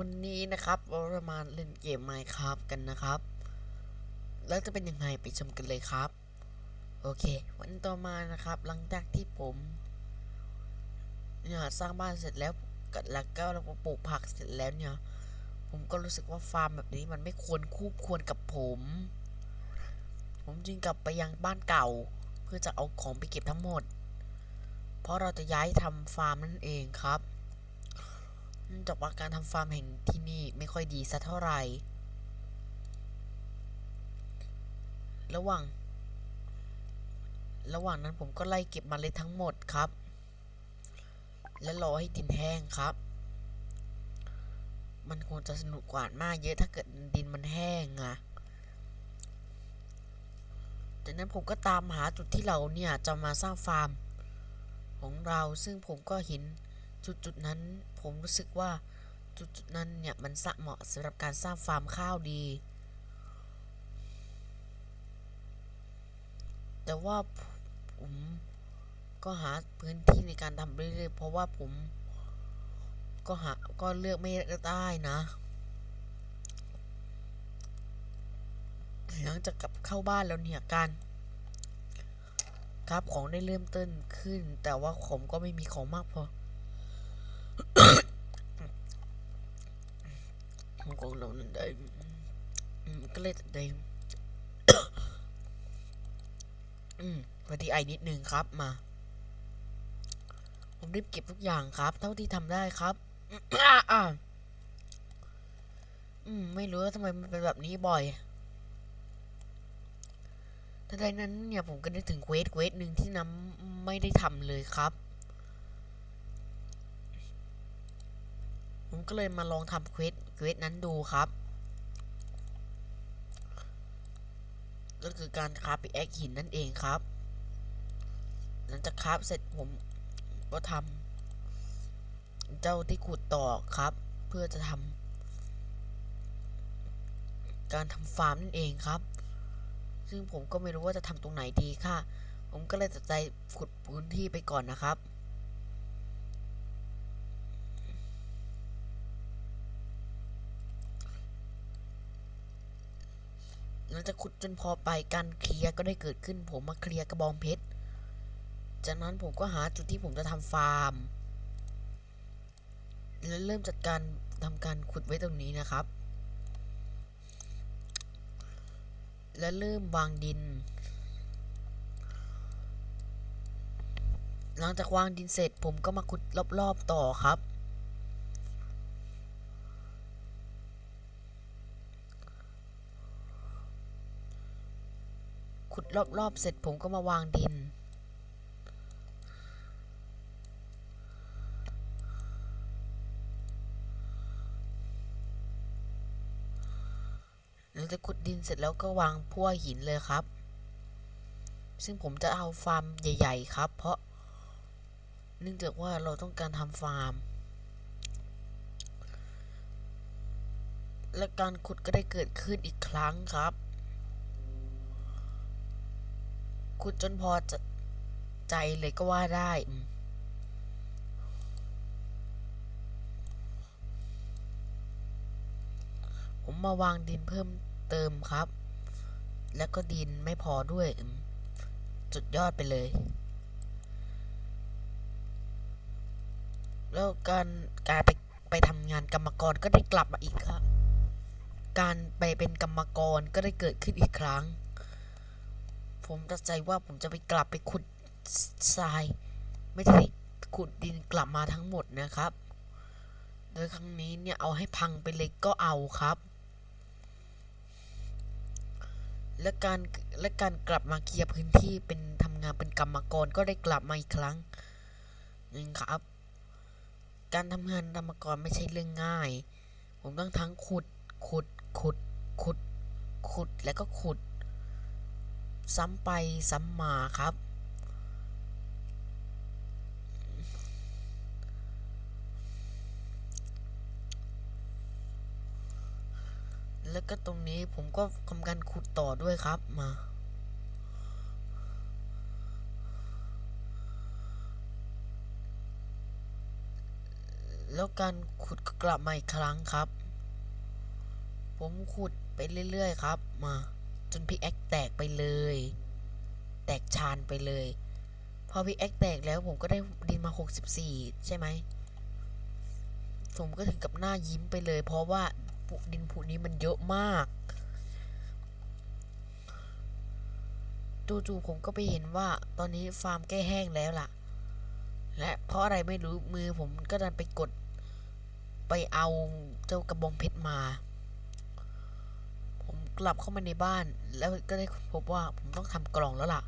วันนี้นะครับเราจะมาเล่นเกม Minecraft กันนะครับ แล้วจะเป็นยังไงไปชมกันเลยครับ โอเค วันต่อมานะครับ หลังจากที่ผมเนี่ยสร้างบ้านเสร็จแล้วก็แล้วก็เราปลูกผักเสร็จแล้วเนี่ย ผมก็รู้สึกว่าฟาร์มแบบนี้มันไม่ควรคู่ควรกับผม ผมจึงกลับไปยังบ้านเก่า เพื่อจะเอาของไปเก็บทั้งหมด เพราะเราจะย้ายทำฟาร์มนั่นเองครับ จากว่าการทำฟาร์มแห่งที่นี่ไม่ค่อยดีสักเท่าไหร่ ระหว่าง ระหว่างนั้นผมก็ไล่เก็บมเมล็ดทั้งหมดครับ และรอให้ดินแห้งครับ มันคงจะสนุกกว่ามากเยอะถ้าเกิดดินมันแห้งอะจากนั้นผมก็ตามหาจุดที่เราเนี่ยจะมาสร้างฟาร์มของเราซึ่งผมก็เห็น จุดจุดๆนั้นผมรู้สึกว่าจุดจุดๆนั้นเนี่ยมันสะเหมาะสำหรับการสร้างฟาร์มข้าวดี แต่ว่าผมก็หาพื้นที่ในการทำเรื่อยๆเพราะว่าผมก็หาก็เลือกไม่ได้นะหลังจากกลับเข้าบ้านแล้วเนี่ยการครับของได้เริ่มต้นขึ้น แต่ว่าผมก็ไม่มีของมากพอ ของเรานั้นได้ก็เลยได้อืมพอดีไอนิดนึงครับมา ผมรีบเก็บทุกอย่างครับ เท่าที่ทำได้ครับอะอะอืมไม่รู้ว่าทำไมมันเป็นแบบนี้บ่อยทันใดนั้นเนี่ยผมก็นึกถึงเควสเควสหนึ่งที่น้ำไม่ได้ทำเลยครับ ผม ก็เลยมาลองทำเควสเควสนั้นดูครับก็คือการคราฟปิแอคหินนั่นเองครับ หลังจากคราฟเสร็จผมก็ทำเจ้าที่ขุดต่อครับ เพื่อจะทำการทำฟาร์มนั่นเองครับ ซึ่งผมก็ไม่รู้ว่าจะทำตรงไหนดีค่ะ ผมก็เลยตัดใจขุดพื้นที่ไปก่อนนะครับ หลัง จากขุดจนพอไปการเคลียร์ก็ได้เกิดขึ้น ผมมาเคลียร์กระบองเพชร จากนั้นผมก็หาจุดที่ผมจะทำฟาร์ม และเริ่มจัดการทำการขุดไว้ตรงนี้นะครับ และเริ่มวางดิน หลังจากวางดินเสร็จผมก็มาขุดรอบๆต่อครับ ขุดรอบๆ เสร็จผมก็มาวางดิน หลังจากขุดดินเสร็จแล้วก็วางพั่วหินเลยครับ ซึ่งผมจะเอาฟาร์มใหญ่ ๆ ครับ เพราะเนื่องจากว่าเราต้องการทำฟาร์ม และการขุดก็ได้เกิดขึ้นอีกครั้งครับ ขุดจนพอจะใจเลยก็ว่าได้ผมมาวางดินเพิ่มเติมครับ แล้วก็ดินไม่พอด้วยจุดยอดไปเลย แล้วการการไปไปทำงานกรรมกรก็ได้กลับมาอีกครับ การไปเป็นกรรมกรก็ได้เกิดขึ้นอีกครั้ง ผมตัดใจว่าผมจะไปกลับไปขุดทราย ไม่ได้ขุดดินกลับมาทั้งหมดนะครับ โดยครั้งนี้เนี่ยเอาให้พังไปเลยก็เอาครับ และการและการกลับมาเคลียร์พื้นที่เป็นทำงานเป็นกรรมกรก็ได้กลับมาอีกครั้งนึ่งครับ การทำงานกรรมกรไม่ใช่เรื่องง่าย ผมต้องทั้งขุดขุดขุดขุดขุดแล้วก็ขุด ซ้ำไปซ้ำมาครับ แล้วก็ตรงนี้ผมก็ทำการขุดต่อด้วยครับมาแล้วการขุดกลับมาอีกครั้งครับ ผมขุดไปเรื่อยๆครับมา นพิกแอคแตกไปเลย แตกชานไปเลย พอพิกแอคแตกแล้วผมก็ได้ดินมา 64 ใช่ไหมผมก็ถึงกับหน้ายิ้มไปเลย เพราะว่าดินผุนี้มันเยอะมากจู่ๆผมก็ไปเห็นว่าตอนนี้ฟาร์มใกล้แห้งแล้วล่ะ และเพราะอะไรไม่รู้มือผมก็ดันไปกด ไปเอาเจ้ากระบองเพชรมา กลับเข้ามาในบ้าน แล้วก็ได้พบว่าผมต้องทำกล่องแล้วล่ะ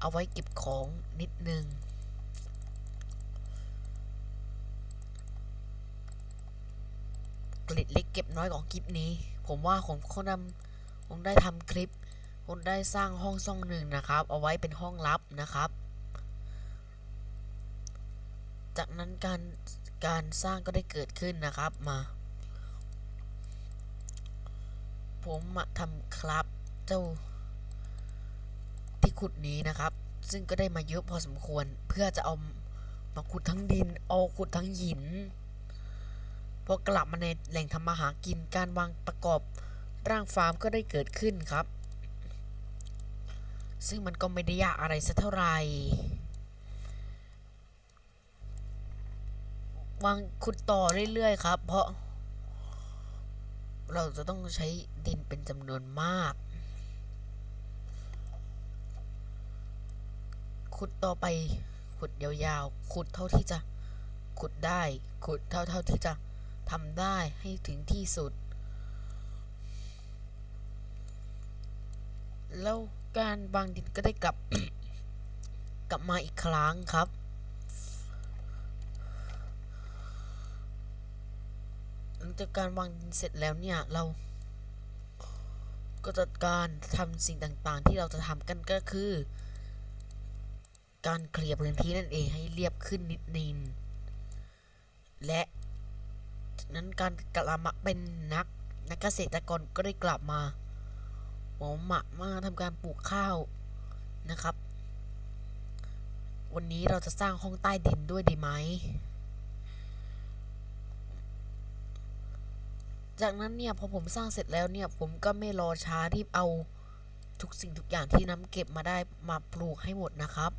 เอาไว้เก็บของนิดนึง เกล็ดเล็กเก็บน้อยของคลิปนี้ ผมว่าผมคงทำผมได้ทำคลิปผมได้สร้างห้องซ่องหนึ่งนะครับ เอาไว้เป็นห้องลับนะครับ จากนั้นการการสร้างก็ได้เกิดขึ้นนะครับมา ผมมาทำครับเจ้าที่ขุดนี้นะครับ ซึ่งก็ได้มาเยอะพอสมควรเพื่อจะเอามาขุดทั้งดิน เอาขุดทั้งหินพอกลับมาในแหล่งทำมาหากินการวางประกอบร่างฟาร์มก็ได้เกิดขึ้นครับ ซึ่งมันก็ไม่ได้ยากอะไรสักเท่าไหร่วางขุดต่อเรื่อยๆครับ เพราะ เราจะต้องใช้ดินเป็นจำนวนมาก ขุดต่อไป ขุดยาวๆ ขุดเท่าที่จะขุดได้ ขุดเท่าเท่าที่จะทำได้ให้ถึงที่สุด แล้วการวางดินก็ได้กลับ กลับมาอีกครั้งครับ ลังจากการวางดินเสร็จแล้วเนี่ย เราก็จัดการทำสิ่งต่างๆ ที่เราจะทำกันก็คือ การเคลียร์พื้นที่นั่นเองให้เรียบขึ้นนิดนึงและนั้นการกลับมาเป็นนักนักเกษตรกรก็ได้กลับมาหมอหมะมาทำการปลูกข้าวนะครับ วันนี้เราจะสร้างห้องใต้ดินด้วยดีไหม จากนั้นเนี่ยพอผมสร้างเสร็จแล้วเนี่ยผมก็ไม่รอช้ารีบเอาทุกสิ่งทุกอย่างที่น้ำเก็บมาได้มาปลูกให้หมดนะครับ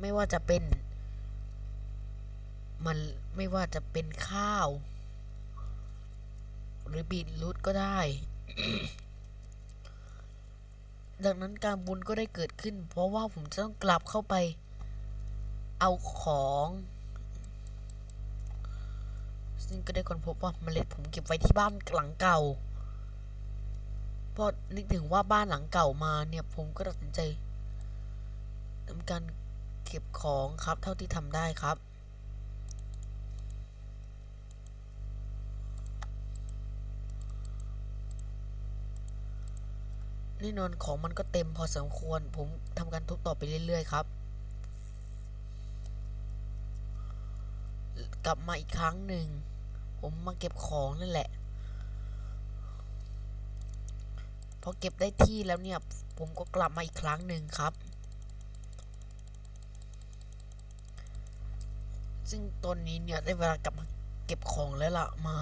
ไม่ว่าจะเป็น มันไม่ว่าจะเป็นข้าว หรือบีทรูทก็ได้ ดังนั้นการบุญก็ได้เกิดขึ้น เพราะว่าผมจะต้องกลับเข้าไป เอาของ ซึ่งก็ได้ค้นพบว่าเมล็ดผมเก็บไว้ที่บ้านหลังเก่าพอนึกถึงว่าบ้านหลังเก่ามาเนี่ยผมก็ตัดสินใจทำการเก็บของครับเท่าที่ทำได้ครับ แน่นอนของมันก็เต็มพอสมควร ผมทำการทุบต่อไปเรื่อยๆครับ กลับมาอีกครั้งหนึ่ง ผมมาเก็บของนั่นแหละ พอเก็บได้ที่แล้วเนี่ย ผมก็กลับมาอีกครั้งหนึ่งครับ ซึ่งตอนนี้เนี่ยได้เวลากลับมาเก็บของแล้วล่ะมา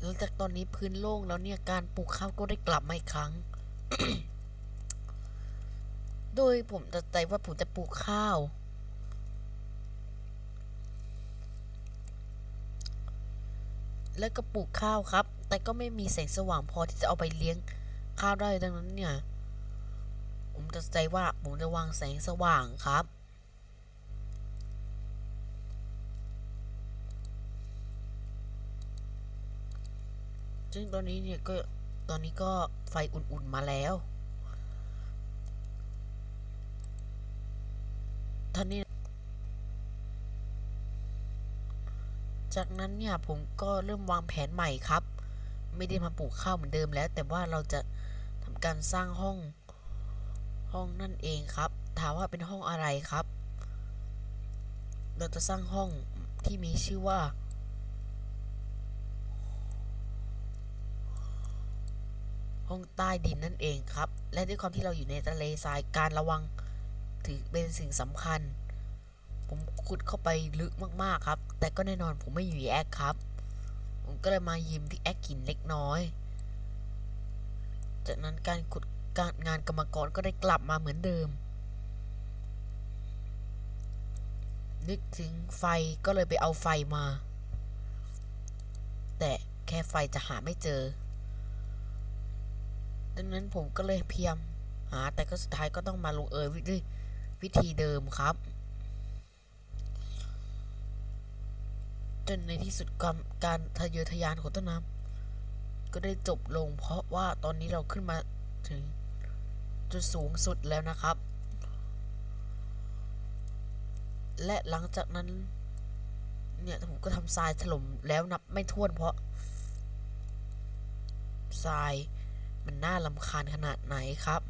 หลังจากตอนนี้พื้นโล่งแล้วเนี่ยการปลูกข้าวก็ได้กลับมาอีกครั้ง โดยผมตัดใจว่าผมจะปลูกข้าว แล้วก็ปลูกข้าวครับ แต่ก็ไม่มีแสงสว่างพอที่จะเอาไปเลี้ยงข้าวได้ดังนั้นเนี่ย ผมตัดใจว่าผมจะวางแสงสว่างครับซึ่งตอนนี้เนี่ยก็ตอนนี้ก็ไฟอุ่นๆมาแล้ว ท่านี้จากนั้นเนี่ยผมก็เริ่มวางแผนใหม่ครับ ไม่ได้มาปลูกข้าวเหมือนเดิมแล้ว แต่ว่าเราจะทำการสร้างห้องห้องนั่นเองครับ ถามว่าเป็นห้องอะไรครับ เราจะสร้างห้องที่มีชื่อว่า ห้องใต้ดินนั่นเองครับ และด้วยความที่เราอยู่ในทะเลทรายการระวัง ถือเป็นสิ่งสำคัญ ผมขุดเข้าไปลึกมากๆครับ แต่ก็แน่นอนผมไม่มีแอคครับ ผมก็เลยมายืมพิกแอคหินเล็กน้อย จากนั้นการขุดการงานกรรมกรก็ได้กลับมาเหมือนเดิม นึกถึงไฟก็เลยไปเอาไฟมา แต่แค่ไฟจะหาไม่เจอ ดังนั้นผมก็เลยพยายามหาแต่ก็สุดท้ายก็ต้องมาลงเอยด้วย วิธีเดิมครับ จนในที่สุดการการทะเยอทะยานของต้นน้ำก็ได้จบลง เพราะว่าตอนนี้เราขึ้นมาถึงจุดสูงสุดแล้วนะครับ และหลังจากนั้น เนี่ยผมก็ทำทรายถล่มแล้วนับไม่ถ้วนเพราะทรายมันน่าลำคาญขนาดไหนครับ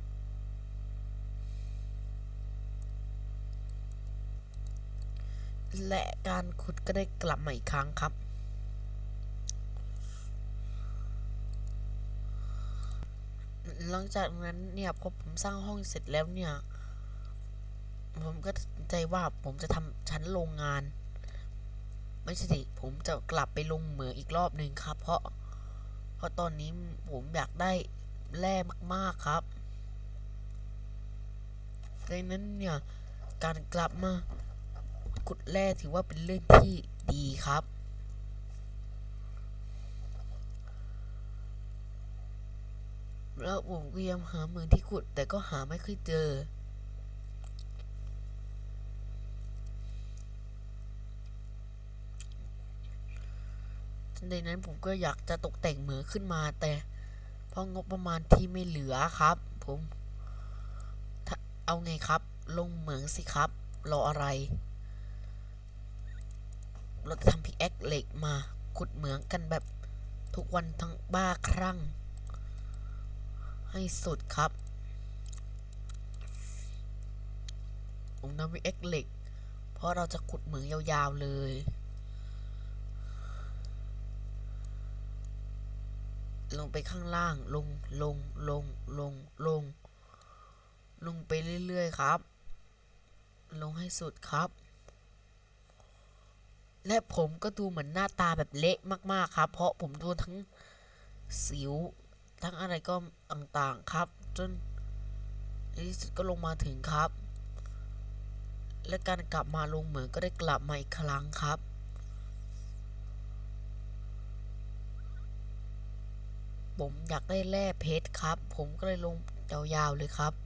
และการขุดก็ได้กลับมาอีกครั้งครับ หลังจากนั้นเนี่ยพอผมสร้างห้องเสร็จแล้วเนี่ย ผมก็ใจว่าผมจะทำชั้นโรงงาน ไม่ใช่สิผมจะกลับไปลงเหมืองอีกรอบหนึ่งครับ เพราะ เพราะตอนนี้ผมอยากได้แร่มากๆครับดังนั้นเนี่ยการกลับมา ขุดแร่ถือว่าเป็นเรื่องที่ดีครับ แล้วผมพยายามหาเหมืองที่ขุดแต่ก็หาไม่ค่อยเจอ ในนั้นผมก็อยากจะตกแต่งเหมืองขึ้นมาแต่เพราะงบประมาณที่ไม่เหลือครับ ผม เอาไงครับลงเหมืองสิครับ รออะไร เราจะทำพิกแอคเหล็กมาขุดเหมืองกันแบบทุกวันทั้งบ้าครั่ง ให้สุดครับผมนำพิกแอคเหล็ก เพราะเราจะขุดเหมืองยาวๆเลยลงไปข้างล่างลงลงลงลงลง ลงไปเรื่อย ๆ ครับ ลงให้สุดครับ และผมก็ดูเหมือนหน้าตาแบบเละมากๆครับ เพราะผมโดนทั้งสิวทั้งอะไรก็ต่างๆครับ จนในที่สุดก็ลงมาถึงครับ และการกลับมาลงเหมืองก็ได้กลับมาอีกครั้งครับ ผมอยากได้แร่เพชรครับ ผมก็เลยลงยาวๆเลยครับ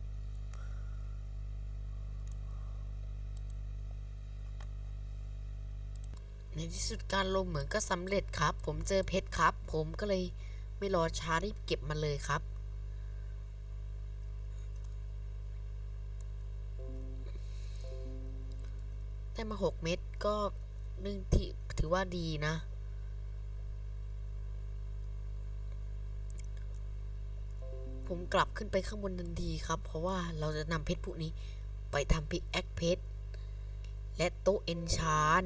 ในที่สุดการลงเหมืองก็สำเร็จครับ ผมเจอเพชรครับ ผมก็เลยไม่รอช้ารีบเก็บมาเลยครับ ได้มา 6 เม็ดก็นึ่งที่ถือว่าดีนะ ผมกลับขึ้นไปข้างบนทันทีครับ เพราะว่าเราจะนำเพชรพวกนี้ไปทำพิกแอคเพชรและโต๊ะเอนชาน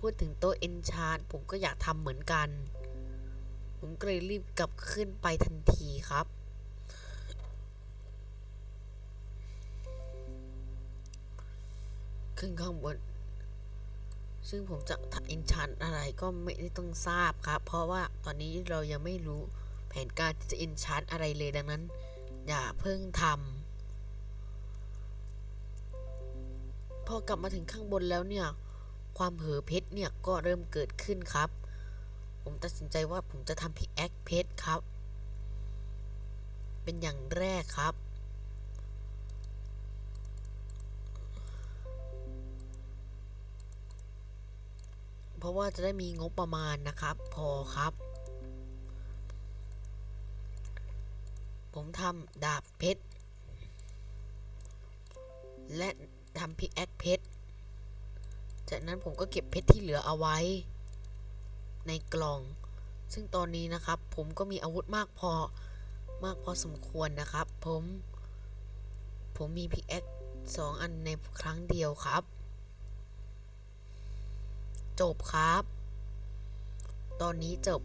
พูดถึงโต๊ะเอนชานผมก็อยากทำเหมือนกัน ผมก็เลยรีบกลับขึ้นไปทันทีครับ ขึ้นข้างบน ซึ่งผมจะทำเอนชานอะไรก็ไม่ได้ต้องทราบครับ เพราะว่าตอนนี้เรายังไม่รู้แผนการที่จะเอนชานอะไรเลยดังนั้น อย่าเพิ่งทำพอกลับมาถึงข้างบนแล้วเนี่ย ความเผลอเพชรเนี่ยก็เริ่มเกิดขึ้นครับ ผมตัดสินใจว่าผมจะทำพิกแอคเพชรครับ เป็นอย่างแรกครับ เพราะว่าจะได้มีงบประมาณนะครับ พอครับ ผมทำดาบเพชร และทำพิกแอคเพชร จากนั้นผมก็เก็บเพชรที่เหลือเอาไว้ ในกล่อง ซึ่งตอนนี้นะครับ ผมก็มีอาวุธมากพอมากพอสมควรนะครับ ผม ผมมีพิกแอคสองอันในครั้งเดียวครับ จบครับ ตอนนี้จบ